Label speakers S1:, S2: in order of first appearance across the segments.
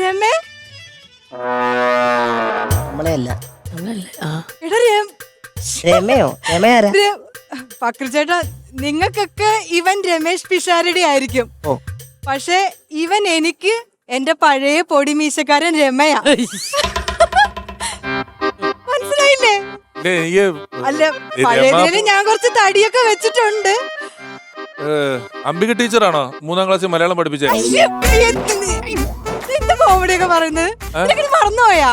S1: രമേ?
S2: നമ്മളെ അല്ല
S3: അങ്ങനല്ലേ ആ.
S1: എടാ രമ.
S2: രമയോ? രമയാരാ
S1: പക്രുചേട്ടാ നിങ്ങൾക്കൊക്കെ ഇവൻ രമേശ് പിഷാരടി ആയിരിക്കും.
S2: ഓ.
S1: പക്ഷെ ഇവൻ എനിക്ക് എന്റെ പഴയ പൊടിമീശക്കാരൻ രമയാ. മനസ്സിലായില്ലേ? അല്ല
S4: ഈ
S1: ഞാൻ കുറച്ച് തടിയൊക്കെ വെച്ചിട്ടുണ്ട്.
S4: അംബിക ടീച്ചറാണോ? മൂന്നാം ക്ലാസ്സിൽ മലയാളം പഠിപ്പിച്ചേ.
S1: കോമഡിയൊക്കെ പറയുന്നത്? മറന്നുപോയാ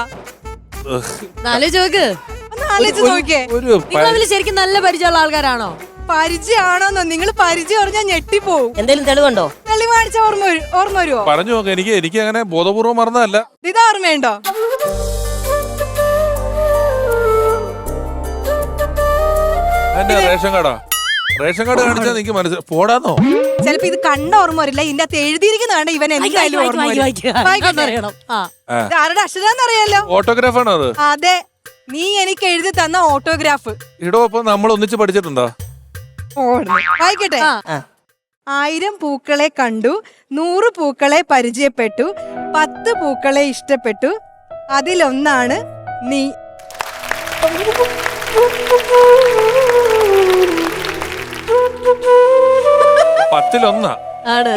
S3: ശരിക്കും നല്ല പരിചയമുള്ള ആൾക്കാരാണോ?
S1: പരിചയമാണോന്നോ? നിങ്ങൾ പരിചയം പറഞ്ഞാൽ ഞെട്ടിപ്പോവും.
S2: എന്തെങ്കിലും തെളിവുണ്ടോ?
S1: തെളിവ് കാണിച്ച ഓർമ്മ ഓർമ്മ വരുമോ
S4: പറഞ്ഞു നോക്കാം എനിക്ക് എനിക്ക് അങ്ങനെ ബോധപൂർവം മറന്നതല്ല.
S1: ഇത് ഓർമ്മയുണ്ടോ?
S4: റേഷൻ കാർഡാ? റേഷൻ കാർഡ് കാണിച്ചാൽ നിങ്ങൾക്ക് മനസ്സിലായി പോടാന്നോ
S1: ചിലപ്പോ ഇത് കണ്ട ഓർമ്മ വരില്ല ഇതിന്റെ അകത്ത് എഴുതിയിരിക്കുന്നതാണ് ഇവൻ എന്തായാലും ഓർമ്മ വരും. ഇത് ആരുടെ അക്ഷരാന്നറിയാലോ
S4: ഓട്ടോഗ്രാഫാണോ അത്
S1: അതെ നീ എനിക്ക് എഴുതി തന്ന ഓട്ടോഗ്രാഫ്
S4: ഇടോ അപ്പൊ നമ്മൾ ഒന്നിച്ച് പഠിച്ചിട്ടുണ്ടോ
S1: വായിക്കട്ടെ ആയിരം പൂക്കളെ കണ്ടു നൂറ് പൂക്കളെ പരിചയപ്പെട്ടു പത്ത് പൂക്കളെ ഇഷ്ടപ്പെട്ടു അതിലൊന്നാണ് നീ
S4: പത്തിലൊന്നാ.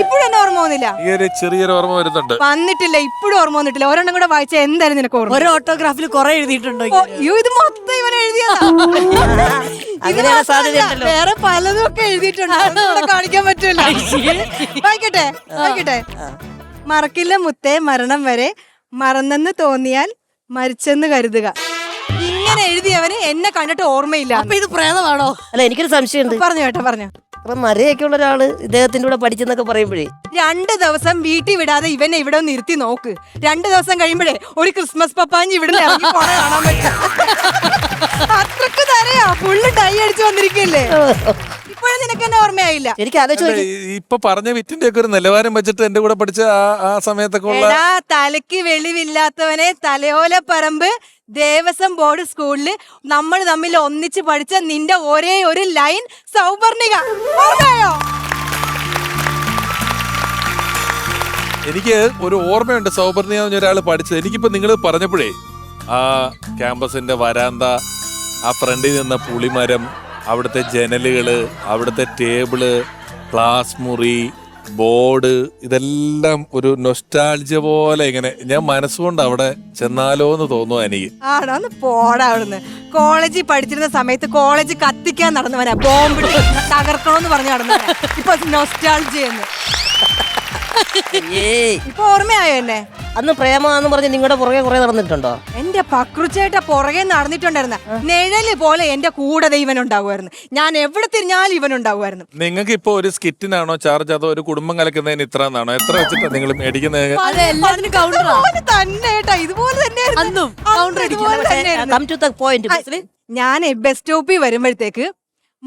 S1: ഇപ്പോഴും എന്നെ ഓർമ്മ വന്നില്ല.
S4: ഈ ഒരു ചെറിയൊരു ഓർമ്മ വരുന്നുണ്ട്.
S1: വന്നിട്ടില്ല ഇപ്പോഴും ഓർമ്മ വന്നിട്ടില്ല. ഒരെണ്ണം കൂടെ വായിച്ച എന്തായാലും നിനക്ക് ഓർമ്മ
S3: ഒരു ഓട്ടോഗ്രാഫിൽ കുറെ എഴുതിയിട്ടുണ്ടോ
S1: ഓ, അയ്യോ ഇത് മൊത്തം ഇവൻ എഴുതിയതാ. ഇത്
S2: അങ്ങനെയാണ്
S1: വേറെ പലതും ഒക്കെ എഴുതിയിട്ടുണ്ട്. കാണിക്കാൻ പറ്റില്ല. വായിക്കട്ടെ വായിക്കട്ടെ. മറക്കില്ല മുത്തേ മരണം വരെ മറന്നെന്ന് തോന്നിയാൽ മരിച്ചെന്ന് കരുതുക. ഇങ്ങനെ എഴുതിയവന് എന്നെ കണ്ടിട്ട് ഓർമ്മയില്ല.
S3: അപ്പൊ ഇത് പ്രേതമാണോ?
S2: അല്ല എനിക്കൊരു സംശയമുണ്ട്.
S1: പറഞ്ഞു കേട്ടോ പറഞ്ഞു.
S2: അപ്പൊ മരയൊക്കെ ഉള്ള ഒരാൾ ഇദ്ദേഹത്തിന്റെ കൂടെ പഠിച്ചെന്നൊക്കെ പറയുമ്പോഴേ.
S1: രണ്ട് ദിവസം വീട്ടിൽ വിടാതെ ഇവനെ ഇവിടെ നിർത്തി ഇരുത്തി നോക്ക്. രണ്ട് ദിവസം കഴിയുമ്പോഴേ ഒരു ക്രിസ്മസ് പപ്പാഞ്ഞി ഇവിടെ ഇറങ്ങി പോണ കാണാൻ പറ്റും. അത്രയ്ക്ക് തരയാ. ഫുള്ള് ടൈ അടിച്ചു വന്നിരിക്കല്ലേ? ഇപ്പോഴും നിനക്ക് എന്നെ ഓർമ്മയായില്ല.
S2: എനിക്ക് ആലോചിച്ച്
S4: ഇപ്പൊ പറഞ്ഞ വിറ്റിന്റെ ഒക്കെ ഒരു നിലവാരം വെച്ചിട്ട് എന്റെ കൂടെ പഠിച്ച ആ ആ സമയത്തൊക്കെ ഉള്ള
S1: എടാ വെളിവില്ലാത്തവനെ തലയോല പറമ്പ് ദേവസ്വം ബോർഡ് സ്കൂളിൽ നമ്മൾ തമ്മിൽ ഒന്നിച്ച് പഠിച്ച നിന്റെ ഒരേ ഒരു ലൈൻ സൗപർണിക.
S4: എനിക്ക് ഒരു ഓർമ്മയുണ്ട് സൗപർണിയ എന്ന് ഒരാൾ പഠിച്ചത്. എനിക്കിപ്പോ നിങ്ങൾ പറഞ്ഞപ്പോഴേ ആ ക്യാമ്പസിന്റെ വരാന്ത ആ ഫ്രണ്ടിൽ നിന്ന പുളിമരം അവിടുത്തെ ജനലുകൾ അവിടുത്തെ ടേബിൾ ക്ലാസ് മുറി ബോർഡ് ഇതെല്ലാം ഒരു നൊസ്റ്റാൾജിയ പോലെ ഇങ്ങനെ ഞാൻ മനസ്സുകൊണ്ട് അവിടെ ചെന്നാലോ എന്ന് തോന്നുന്നു എനിക്ക്.
S1: ആണോ ഒന്ന് പോടാ അവിടുന്ന്. കോളേജിൽ പഠിച്ചിരുന്ന സമയത്ത് കോളേജ് കത്തിക്കാൻ നടന്നവനാ. ബോംബിട്ട് തകർക്കണമെന്ന് പറഞ്ഞു നടന്നവനാ. ഇപ്പൊ നൊസ്റ്റാൾജിയെന്ന്
S2: ഏയ്.
S1: ഇപ്പൊ ഓർമ്മയായോ എന്നെ?
S2: അന്ന് പ്രേമാന്ന് പറഞ്ഞ് നിങ്ങളുടെ പുറകെ കുറെ നടന്നിട്ടുണ്ടോ?
S1: എന്റെ പക്രുച്ചേട്ട പുറകെ നടന്നിട്ടുണ്ടായിരുന്ന നിഴൽ പോലെ എന്റെ കൂടെ ഇവൻ ഉണ്ടാവുമായിരുന്നു ഞാൻ എവിടെ തിരിഞ്ഞാലും ഇവൻ ഉണ്ടാവുമായിരുന്നു
S4: നിങ്ങൾക്ക് ഇപ്പൊ ഒരു സ്കിറ്റിനാണോ ചാർജ് അതോ ഒരു കുടുംബം കലക്കുന്നതിന് ഇത്ര എന്നാണോ എത്ര വെച്ചിട്ടാ നിങ്ങൾ മേടിക്കുന്നത്
S1: ഇതുപോലെ തന്നെ ഞാൻ ബസ് സ്റ്റോപ്പിൽ വരുമ്പോഴത്തേക്ക്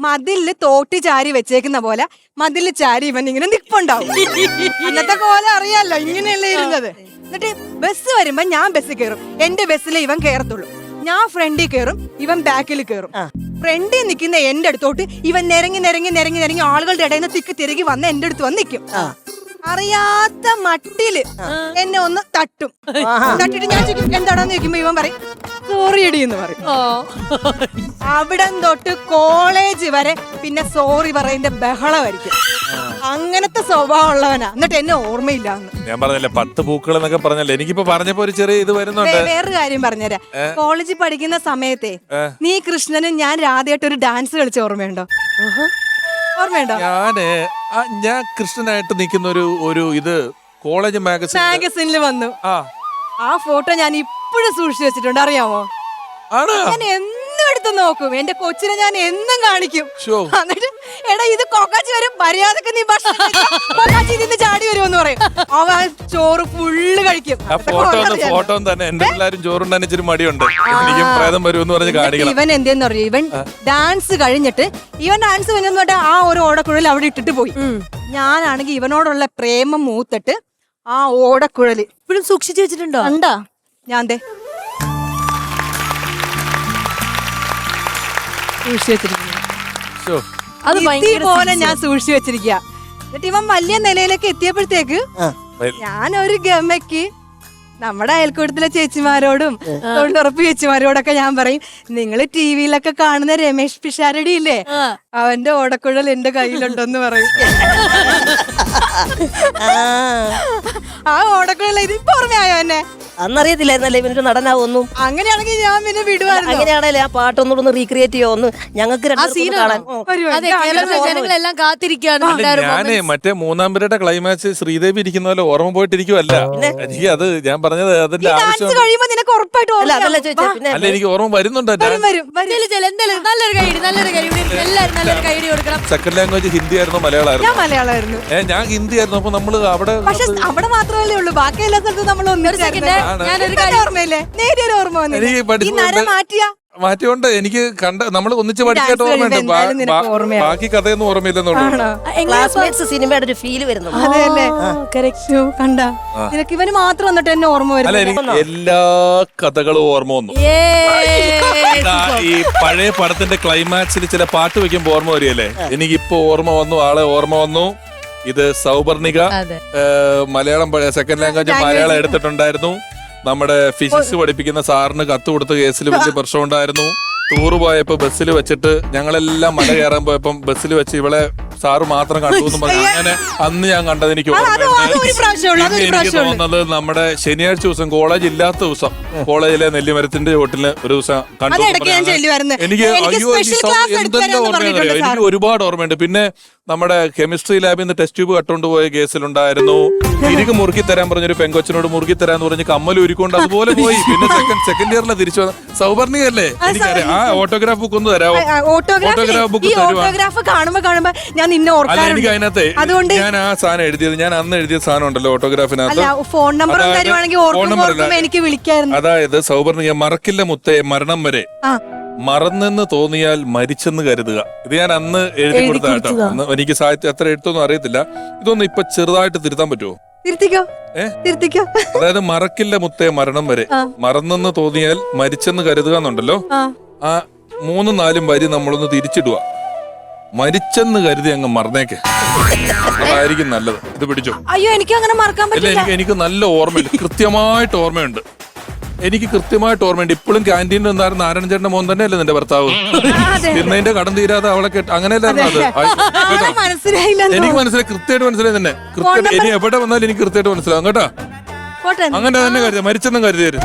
S1: മതിലിൽ തോട്ടി ചാരി വെച്ചേക്കുന്ന പോലെ മതിലിൽ ചാരി ഇവൻ ഇങ്ങനെ നിപ്പുണ്ടാവും. ഇന്നത്തെ കോലം അറിയാലോ ഇങ്ങനെയല്ലേ ഇരുന്നത്. എന്നിട്ട് ബസ് വരുമ്പോ ഞാൻ ബസ്സിൽ കയറും എന്റെ ബസ്സിൽ ഇവൻ കയറത്തുള്ളൂ ഞാൻ ഫ്രണ്ടിൽ കയറും ഇവൻ ബാക്കിൽ കയറും. ഫ്രണ്ടിൽ നിൽക്കുന്ന എന്റെ അടുത്തോട്ട് ഇവൻ നിരങ്ങി നിരങ്ങി നിരങ്ങി നിരങ്ങി ആളുകളുടെ ഇടയിൽ നിന്ന് തിക്ക് തിരികെ വന്ന് എന്റെ അടുത്ത് വന്ന് നിൽക്കും അറിയാത്ത മട്ടിൽ എന്നെ ഒന്ന് തട്ടും. തട്ടിട്ട് ഞാൻ ചോദിക്കും എന്താണെന്ന് ചോദിക്കുമ്പോ ഇവൻ പറയും സോറി എടി എന്ന് പറയും.
S3: ഓ
S1: അവിടം തൊട്ട് കോളേജ് വരെ പിന്നെ സോറി പറയുന്ന ബഹളമായിരിക്കും. അങ്ങനത്തെ സ്വഭാവം ഉള്ളവനാ. എന്നിട്ട് എന്നെ ഓർമ്മയില്ല എന്ന്
S4: ഞാൻ പറഞ്ഞില്ലേ പത്ത് പൂക്കൾ എന്നൊക്കെ പറഞ്ഞല്ലേ? എനിക്കിപ്പോ പറഞ്ഞപ്പോ ഒരു ചെറിയ ഇത് വരുന്നുണ്ട്.
S1: വേറൊരു കാര്യം പറഞ്ഞുതരാം. കോളേജിൽ പഠിക്കുന്ന സമയത്തെ നീ കൃഷ്ണനും ഞാൻ രാധയായിട്ട് ഒരു ഡാൻസ് കളിച്ച ഓർമ്മയുണ്ടോ? ഓർമ്മയുണ്ടോ?
S4: ഞാൻ ആ, ഞാൻ കൃഷ്ണനായിട്ട് നിൽക്കുന്ന ഒരു ഒരു ഇത് കോളേജ് മാഗസിൻ
S1: മാഗസിനിൽ വന്നു.
S4: ആ.
S1: ആ ഫോട്ടോ ഞാൻ ഇപ്പോഴും സൂക്ഷിച്ചു വെച്ചിട്ടുണ്ട്. അറിയാമോ?
S4: ആണ്?
S1: ഞാൻ എന്നും എടുത്ത് നോക്കും. എന്റെ കൊച്ചിനെ ഞാൻ എന്നും കാണിക്കും.
S4: ഷോ
S1: എന്നിട്ട് എടാ ഇത് കൊക്കാച്ചി വരും. മര്യാദയ്ക്ക് നീ ഭക്ഷണം കഴിച്ചാ കൊക്കാച്ചി ഇതിന്ന് ചാടി വരുമെന്ന് പറയും. അവൻ ചോറ് ഫുള്ള് കഴിക്കും.
S4: ആ ഫോട്ടോ ഒന്ന് ഫോട്ടോ തന്നെ. എന്റെ എല്ലാരും ചോറുണ്ടാൻ ഇച്ചിരി മടിയുണ്ട്. എനിക്കും പ്രേതം വരുമെന്ന് പറഞ്ഞ് കാണിക്കണം.
S1: ഇവൻ എന്തെന്ന് പറയും ഇവൻ ഡാൻസ് കഴിഞ്ഞിട്ട് ഇവൻ ഡാൻസ് കഴിഞ്ഞിട്ട് ആ ഒരു ഓടക്കുഴൽ അവിടെ ഇട്ടിട്ട് പോയി. ഞാനാണെങ്കിൽ ഇവനോടുള്ള പ്രേമം മൂത്തിട്ട് ആ ഓടക്കുഴൽ
S3: ഇപ്പോഴും സൂക്ഷിച്ചു വെച്ചിട്ടുണ്ടോ?
S1: കണ്ടാ? ഞാൻ ദേ. സൂക്ഷിച്ചു വെച്ചിരിക്കുന്നു
S4: ഷോ
S3: അത് ഭയങ്കര
S1: പോലെ ഞാൻ സൂക്ഷിച്ചു. വെച്ചിരിക്കുക എന്നിട്ട് ഇവൻ വലിയ നിലയിലേക്ക് എത്തിയപ്പോഴത്തേക്ക് ഒരു ഗമയ്ക്ക് നമ്മുടെ അയൽക്കൂട്ടത്തിലെ ചേച്ചിമാരോടും തൊഴിലുറപ്പ് ചേച്ചിമാരോടൊക്കെ ഞാൻ പറയും നിങ്ങൾ ടി വിയിലൊക്കെ കാണുന്ന രമേഷ് പിഷാരടി ഇല്ലേ അവന്റെ ഓടക്കുഴൽ എന്റെ കയ്യിലുണ്ടെന്ന് പറയും.
S2: ആ.
S1: ആ ഓടക്കുഴൽ ഇത് ഓർമ്മയായോ എന്നെ?
S2: അന്നറിയത്തില്ലായിരുന്നല്ലേ ഇവനൊരു നടനാവൊന്നും
S1: അങ്ങനെയാണെങ്കിൽ ഞാൻ പിന്നെ വിടുവായിരുന്നു
S2: അങ്ങനെയാണല്ലേ ആ പാട്ടൊന്നുകൂടെ ഒന്ന് റീക്രിയേറ്റ് ചെയ്യുമോ ഒന്ന്? ഞങ്ങൾക്ക് രണ്ടുപേർക്കും? കാണാൻ.
S3: അതെ കേരളത്തിലെ ജനങ്ങളെല്ലാം കാത്തിരിക്കുകയാണ്
S4: ഞാനേ മറ്റേ മൂന്നാം പേരുടെ ക്ലൈമാക്സ് ശ്രീദേവി ഇരിക്കുന്ന പോലെ ഓർമ്മ പോയിട്ടിരിക്കുവല്ല? എനിക്ക് അത് ഞാൻ പറഞ്ഞത് അതിന്റെ
S1: ഡാൻസ്
S4: ആവശ്യം
S1: നിനക്ക് ഉറപ്പായിട്ട്
S2: അല്ല അതല്ല ചോദിച്ചാ പിന്നെ
S4: അല്ല എനിക്ക് ഓർമ്മ വരുന്നുണ്ട്.
S3: നല്ലൊരു കൈഡി നല്ലൊരു കൈഡി എല്ലാവരും നല്ലൊരു കൈഡി കൊടുക്കണം.
S4: സെക്കൻഡ് ലാംഗ്വേജ് ഹിന്ദി ആയിരുന്നു മലയാളമായിരുന്നു.
S1: ഞാൻ മലയാളമായിരുന്നു.
S4: ഞാൻ ഹിന്ദി ആയിരുന്നു അപ്പൊ നമ്മൾ അവിടെ
S1: പക്ഷെ അവിടെ മാത്രമല്ലേ ഉള്ളൂ. ബാക്കി എല്ലാ സ്ഥലത്തും നമ്മൾ
S3: ഒന്നും
S1: ഓർമ്മയില്ലേ? നേരിയ ഒരു ഓർമ്മ വന്നില്ലേ?
S4: എനിക്ക്
S1: ഈ
S4: പഠിച്ചു
S1: നര മാറ്റിയ?
S4: മാറ്റിയോണ്ട് എനിക്ക് കണ്ട നമ്മൾ ഒന്നിച്ച്
S1: പഠിക്കാട്ട്
S4: ഓർമ്മയുണ്ട്. ബാക്കി കഥയൊന്നും ഓർമ്മയില്ലെന്നുള്ളൂ.
S2: സിനിമയുടെ ഒരു ഫീൽ വരുന്നുണ്ട്
S1: അതെ അല്ലേ കറക്റ്റ് കണ്ട. നിനക്ക് ഇവന് മാത്രം വന്നിട്ട് എന്നെ ഓർമ്മ വരും
S4: എല്ലാ കഥകളും ഓർമ്മ വന്നു. ഈ പഴയ പടത്തിന്റെ ക്ലൈമാക്സിൽ ചില പാട്ട് വെക്കുമ്പോ ഓർമ്മ വരികയല്ലേ? എനിക്ക് ഇപ്പൊ ഓർമ്മ വന്നു ആളെ ഓർമ്മ വന്നു. ഇത് സൗപർണിക മലയാളം സെക്കൻഡ് ലാംഗ്വേജ് മലയാളം എടുത്തിട്ടുണ്ടായിരുന്നു. നമ്മുടെ ഫിസിക്സ് പഠിപ്പിക്കുന്ന സാറിന് കത്ത് കൊടുത്ത കേസിൽ വലിയ പ്രശ്നം ഉണ്ടായിരുന്നു. ടൂർ പോയപ്പോ ബസ്സിൽ വെച്ചിട്ട് ഞങ്ങളെല്ലാം മല കയറാൻ പോയപ്പം ബസ്സിൽ വെച്ച് ഇവളെ സാറ് മാത്രം കണ്ടു എന്ന് പറഞ്ഞു അങ്ങനെ അന്ന് ഞാൻ കണ്ടത് എനിക്ക്
S1: അത്
S4: എനിക്ക് തോന്നുന്നത് നമ്മുടെ ശനിയാഴ്ച ദിവസം കോളേജ് ഇല്ലാത്ത ദിവസം കോളേജിലെ നെല്ലിമരത്തിന്റെ ചോട്ടിൽ ഒരു ദിവസം കണ്ടു
S1: അതിടയ്ക്ക് ഞാൻ ചെല്ലുമായിരുന്നു.
S4: എനിക്ക്
S1: എനിക്ക്
S4: അയ്യോ ഈ
S1: class
S4: എന്തെല്ലാം
S1: പറഞ്ഞിട്ടുണ്ട്.
S4: ഒരുപാട് ഓർമ്മയുണ്ട്. പിന്നെ നമ്മുടെ കെമിസ്ട്രി ലാബിൽ നിന്ന് ടെസ്റ്റ് ട്യൂബ് കട്ടുകൊണ്ട് പോയ കേസിലുണ്ടായിരുന്നു തിരികെ മുറുക്കി തരാൻ പറഞ്ഞൊരു പെങ്കൊച്ചിനോട് മുറുക്കി തരാന്ന് പറഞ്ഞ് കമ്മൽ ഉരുക്കൊണ്ട് അതുപോലെ പോയി. പിന്നെ സെക്കൻഡ് സെക്കൻഡ് ഇയറിലെ തിരിച്ചു വന്ന സൗവർണികല്ലേ എനിക്കറിയാം. ആ ഓട്ടോഗ്രാഫ് ബുക്ക് ഒന്ന് തരാമോ
S1: ഓട്ടോഗ്രാഫ്
S4: ഓട്ടോഗ്രാഫ് ബുക്ക്
S1: ഈ
S4: തരുവാ.
S1: ഓട്ടോഗ്രാഫ് കാണുമ്പോ കാണുമ്പോ ഞാൻ നിന്നെ
S4: അല്ല എനിക്ക്
S1: ഓർക്കാറുണ്ട്
S4: അതിനകത്ത്
S1: അതുകൊണ്ട്
S4: ഞാൻ ആ സാധനം എഴുതിയത് ഞാൻ അന്ന് എഴുതിയ സാധനം ഉണ്ടല്ലോ ഓട്ടോഗ്രാഫിനകത്ത്
S1: ഫോൺ നമ്പർ തരുവാണെങ്കിൽ. ഓർക്കുമ്പോ എനിക്ക് വിളിക്കായിരുന്നു.
S4: അതായത് സൗവർണിക മറക്കില്ല മുത്തേ മരണം വരെ. മറന്നെന്ന് തോന്നിയാൽ മരിച്ചെന്ന് കരുതുക. ഇത് ഞാൻ അന്ന് എഴുതി കൊടുത്ത കേട്ടോ. അന്ന് എനിക്ക് സാഹിത്യം എത്ര എഴുത്തൊന്നും അറിയത്തില്ല. ഇതൊന്നും ഇപ്പൊ ചെറുതായിട്ട് തിരുത്താൻ പറ്റുമോ
S1: തിരുത്തിക്കോ.
S4: അതായത് മറക്കില്ല മുത്തേ മരണം വരെ. മറന്നെന്ന് തോന്നിയാൽ മരിച്ചെന്ന് കരുതുക എന്നുണ്ടല്ലോ.
S1: ആ
S4: മൂന്നും നാലും വരി നമ്മളൊന്ന് തിരിച്ചിടുക. മരിച്ചെന്ന് കരുതി അങ്ങ് മറന്നേക്ക്. അതായിരിക്കും നല്ലത്. ഇത് പിടിച്ചു.
S1: അയ്യോ എനിക്ക് അങ്ങനെ മറക്കാൻ
S4: ഇല്ല
S1: പറ്റില്ല.
S4: എനിക്ക് എനിക്ക് നല്ല ഓർമ്മയുണ്ട്. കൃത്യമായിട്ട് ഓർമ്മയുണ്ട്. എനിക്ക് കൃത്യമായിട്ട് ഓർമ്മയുണ്ട്. ഇപ്പോഴും ക്യാന്റീനിൽ നിന്നായിരുന്നു നാരായണ ചേട്ടന്റെ മോൻ തന്നെയല്ലേ നിന്റെ ഭർത്താവ്?
S1: അതെ.
S4: തിന്നതിന്റെ കടം തീരാതെ അവളെ കേട്ട് അങ്ങനെയല്ലായിരുന്നു അത്? ആ, കേട്ടോ?
S1: മനസ്സിലായില്ലെന്നോ?
S4: എനിക്ക് മനസ്സിലായി. കൃത്യമായിട്ട് മനസ്സിലായി തന്നെ കൃത്യമായിട്ട് ഇനി എവിടെ വന്നാലും എനിക്ക് കൃത്യമായിട്ട് മനസ്സിലാവും. കേട്ടോ?
S1: പോട്ടെ.
S4: അങ്ങനെ തന്നെ കരുതി. മരിച്ചെന്നും കരുതിയരുത്.